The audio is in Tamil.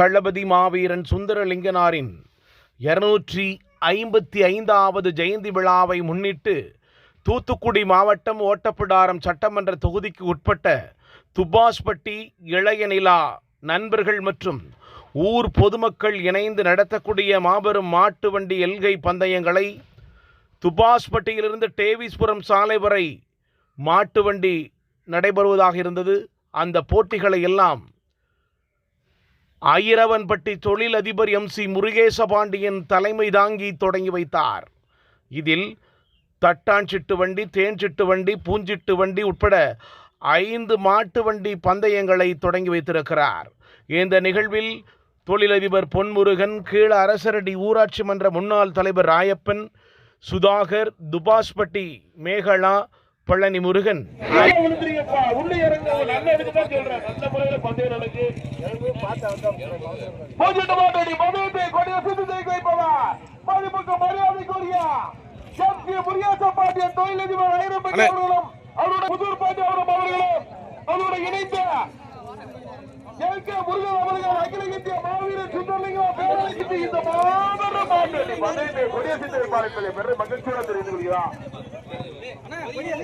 தளபதி மாவீரன் சுந்தரலிங்கனாரின் இருநூற்றி ஐம்பத்தி ஐந்தாவது ஜெயந்தி விழாவை முன்னிட்டு தூத்துக்குடி மாவட்டம் ஓட்டப்பிடாரம் சட்டமன்ற தொகுதிக்கு உட்பட்ட துப்பாஸ்பட்டி இளைய நிலா நண்பர்கள் மற்றும் ஊர் பொதுமக்கள் இணைந்து நடத்தக்கூடிய மாபெரும் மாட்டு வண்டி எல்கை பந்தயங்களை துப்பாஸ்பட்டியிலிருந்து டேவிஸ்புரம் சாலை வரை மாட்டு வண்டி நடைபெறுவதாக இருந்தது. அந்த போட்டிகளை எல்லாம் ஐரவன்பட்டி தொழிலதிபர் எம் சி முருகேசபாண்டியன் தலைமை தாங்கி தொடங்கி வைத்தார். இதில் தட்டாஞ்சிட்டு வண்டி தேன்சிட்டு வண்டி பூஞ்சிட்டு வண்டி உட்பட ஐந்து மாட்டு வண்டி பந்தயங்களை தொடங்கி வைத்திருக்கிறார். இந்த நிகழ்வில் தொழிலதிபர் பொன்முருகன் கீழ அரசரடி ஊராட்சி மன்ற முன்னாள் தலைவர் ராயப்பன் சுதாகர் துபாஸ்பட்டி மேகலா பழனி முருகன். இணைந்த முருகன் அவர்கள் அகில இந்திய மாவீரர் சுந்தரலிங்கம் பேரவைக்கு இந்த மாபெரும் மாட்டடி மதுரை கொடிய சுத்தி வைப்பார் என்பதை பெரிய மகிழ்ச்சியோட தெரிந்து கொள்கிறார் வெளியே